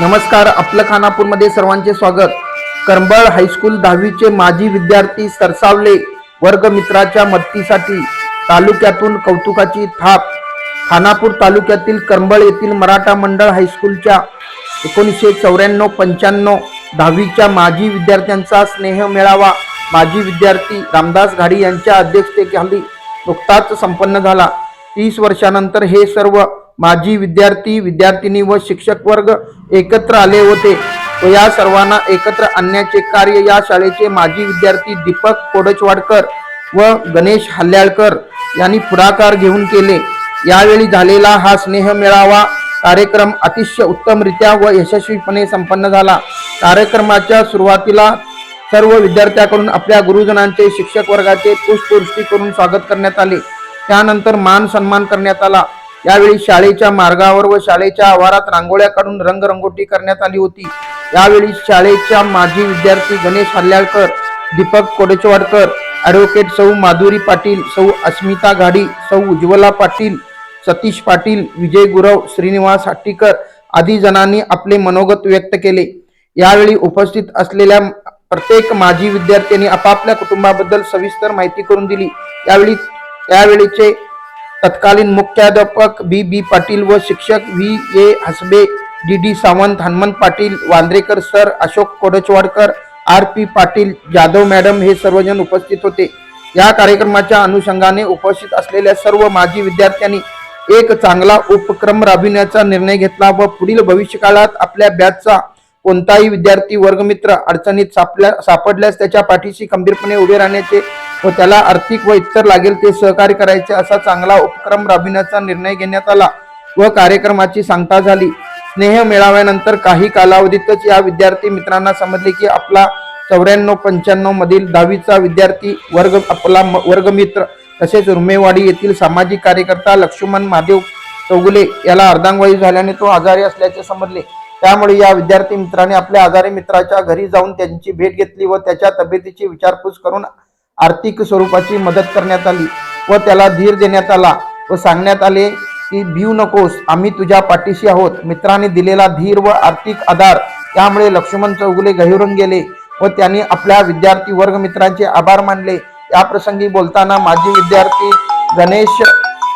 नमस्कार आपलं खानापूरमध्ये सर्वांचे स्वागत. करंबळ हायस्कूल दहावीचे माजी विद्यार्थी सरसावले वर्गमित्राच्या मदतीसाठी तालुक्यातून कौतुकाची थाप. खानापूर तालुक्यातील करंबळ येथील मराठा मंडळ हायस्कूलच्या एकोणीसशे चौऱ्याण्णव पंच्याण्णव दहावीच्या माजी विद्यार्थ्यांचा स्नेह मेळावा माजी विद्यार्थी रामदास घाडी यांच्या अध्यक्षतेखाली नुकताच संपन्न झाला. तीस वर्षानंतर हे सर्व माजी विद्यार्थी विद्यार्थिनी व शिक्षक वर्ग एकत्र आले होते. व या सर्वांना एकत्र आणण्याचे कार्य या शाळेचे माजी विद्यार्थी दीपक कोडचवाडकर व गणेश हल्ल्याळकर यांनी पुढाकार घेऊन केले. यावेळी झालेला हा स्नेह मेळावा कार्यक्रम अतिशय उत्तमरित्या व यशस्वीपणे संपन्न झाला. कार्यक्रमाच्या सुरुवातीला सर्व विद्यार्थ्यांकडून आपल्या गुरुजनांचे शिक्षक वर्गाचे पुष्पवृष्टी करून स्वागत करण्यात आले. त्यानंतर मान सन्मान करण्यात आला. यावेळी शाळेच्या मार्गावर व शाळेच्या आवारात रांगोळ्या काढून रंगरंगोटी करण्यात आली होती. यावेळी शाळेच्या माजी विद्यार्थी गणेश हल्ल्याळकर दीपक कोडेचवाडकर ॲडव्होकेट सौ माधुरी पाटील सौ अस्मिता घाडी सौ उज्ज्वला पाटील सतीश पाटील विजय गुरव श्रीनिवास हट्टीकर आदी जणांनी आपले मनोगत व्यक्त केले. यावेळी उपस्थित असलेल्या प्रत्येक माजी विद्यार्थ्यांनी आपापल्या कुटुंबाबद्दल सविस्तर माहिती करून दिली. यावेळी त्यावेळीचे तत्कालीन मुख्याध्यापक बी बी पाटील व शिक्षक V A Hasbe D D Sawant Hanumant Patil Wandrekar sir Ashok Kodchwadkar R P Patil Jadhav madam हे सर्वजण उपस्थित होते. या कार्यक्रमाच्या अनुषंगाने उपस्थित असलेल्या सर्व माजी विद्यार्थ्यांनी एक चांगला उपक्रम राबविण्याचा निर्णय घेतला व पुढील भविष्यकाळात आपल्या बॅचचा कोणताही विद्यार्थी वर्गमित्र अडचणीत सापल्या सापडल्यास त्याच्या पाठीशी खंबीरपणे उभे राहण्याचे व त्याला आर्थिक व इतर लागेल ते सहकार्य करायचे असा चांगला उपक्रम राबविण्याचा निर्णय घेण्यात आला व कार्यक्रमाची सांगता झाली. स्नेह मेळाव्यानंतर काही कालावधीतच या विद्यार्थी मित्रांना समजले की आपला चौऱ्याण्णव पंच्याण्णव मधील दहावीचा विद्यार्थी वर्ग आपला म- वर्गमित्र तसेच रुमेवाडी येथील सामाजिक कार्यकर्ता लक्ष्मण महादेव चौगुले याला अर्धांगवायू झाल्याने तो आजारी असल्याचे समजले. त्यामुळे या विद्यार्थी मित्राने आपल्या आजारी मित्राच्या घरी जाऊन त्यांची भेट घेतली व त्याच्या तब्येतीची विचारपूस करून आर्थिक स्वरूपाची मदत करण्यात आली व त्याला धीर देण्यात आला व सांगण्यात आले की भिऊ नकोस आम्ही तुझ्या पाठीशी आहोत. मित्राने दिलेला धीर व आर्थिक आधार त्यामुळे लक्ष्मण चौगुले गहिरून गेले व त्यांनी आपल्या विद्यार्थी वर्ग मित्रांचे आभार मानले. या प्रसंगी बोलताना माजी विद्यार्थी गणेश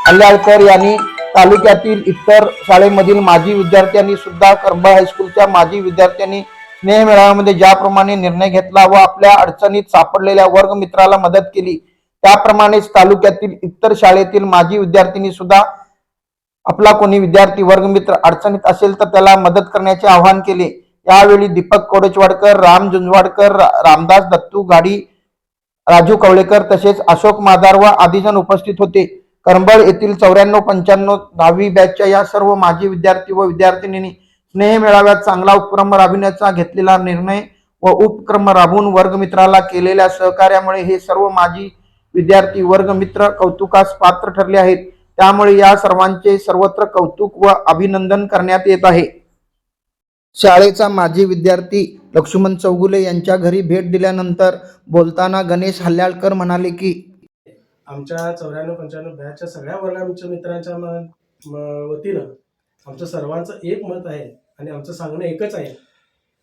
अल्याळकर यांनी तालुक्यातील इतर शाळेमधील माजी विद्यार्थ्यांनी सुद्धा करंबा हायस्कूलच्या माजी विद्यार्थ्यांनी स्नेहमेळाव्यामध्ये ज्याप्रमाणे निर्णय घेतला व आपल्या अडचणीत सापडलेल्या वर्ग मित्राला मदत केली त्याप्रमाणेच तालुक्यातील इतर शाळेतील माजी विद्यार्थ्यांनी सुद्धा आपला कोणी विद्यार्थी वर्गमित्र अडचणीत असेल तर त्याला मदत करण्याचे आवाहन केले. यावेळी दीपक कोडचवाडकर राम जुंजवाडकर रामदास दत्तू गाडी राजू कवळेकर तसेच अशोक मादार व आदिजन उपस्थित होते. करंबळ येथील चौऱ्याण्णव पंच्याण्णव दहावी बॅचच्या या सर्व माजी विद्यार्थी व विद्यार्थिनींनी स्नेह मेळाव्यात चांगला उपक्रम राबविण्याचा घेतलेला निर्णय व उपक्रम राबवून वर्गमित्राला केलेल्या सहकार्यामुळे हे सर्व माजी विद्यार्थी वर्गमित्र कौतुकास पात्र ठरले आहेत. त्यामुळे या सर्वांचे सर्वत्र कौतुक व अभिनंदन करण्यात येत आहे. शाळेचा माजी विद्यार्थी लक्ष्मण चौगुले यांच्या घरी भेट दिल्यानंतर बोलताना गणेश हल्ल्याळकर म्हणाले की आमच्या चौऱ्याण्णव पंच्याण्णव बॅचच्या सगळ्या वर्गाच्या मित्रांच्या वतीनं आमचं सर्वांचं एक मत आहे. आणि आमचं सांगणं एकच आहे.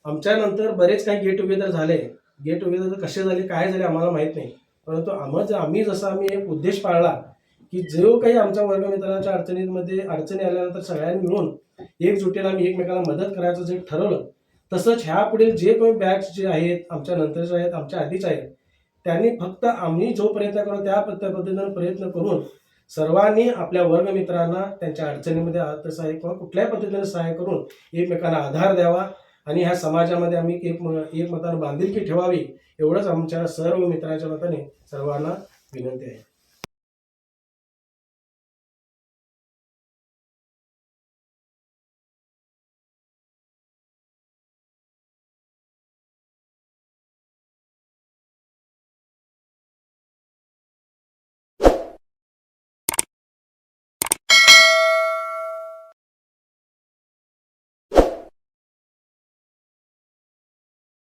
आमच्यानंतर बरेच काही गेट टुगेदर झाले. गेट टुगेदर कसे झाले काय झाले आम्हाला माहीत नाही. परंतु आम्हा आम्ही जसं आम्ही एक उद्देश पाळला की जो काही आमच्या वर्गमित्रांच्या अडचणींमध्ये अडचणी आल्यानंतर सगळ्यांनी मिळून एकजुटीनं आम्ही एकमेकाला मदत करायचं जे ठरवलं तसंच ह्या पुढील जे काही बॅच जे आहेत आमच्या नंतरचे आहेत आमच्या आधीच आहेत त्यांनी फक्त आम्ही जो प्रयत्न करू त्या पद्ध- पद्धतीनं प्रयत्न करून सर्वांनी आपल्या वर्गमित्रांना त्यांच्या अडचणीमध्ये अर्थसहाय्य किंवा कुठल्याही पद्धतीने सहाय्य करून एकमेकांना आधार द्यावा आणि ह्या समाजामध्ये आम्ही एक एकमतानं बांधिलकी ठेवावी एवढंच आमच्या सर्व मित्रांच्या मताने सर्वांना विनंती आहे.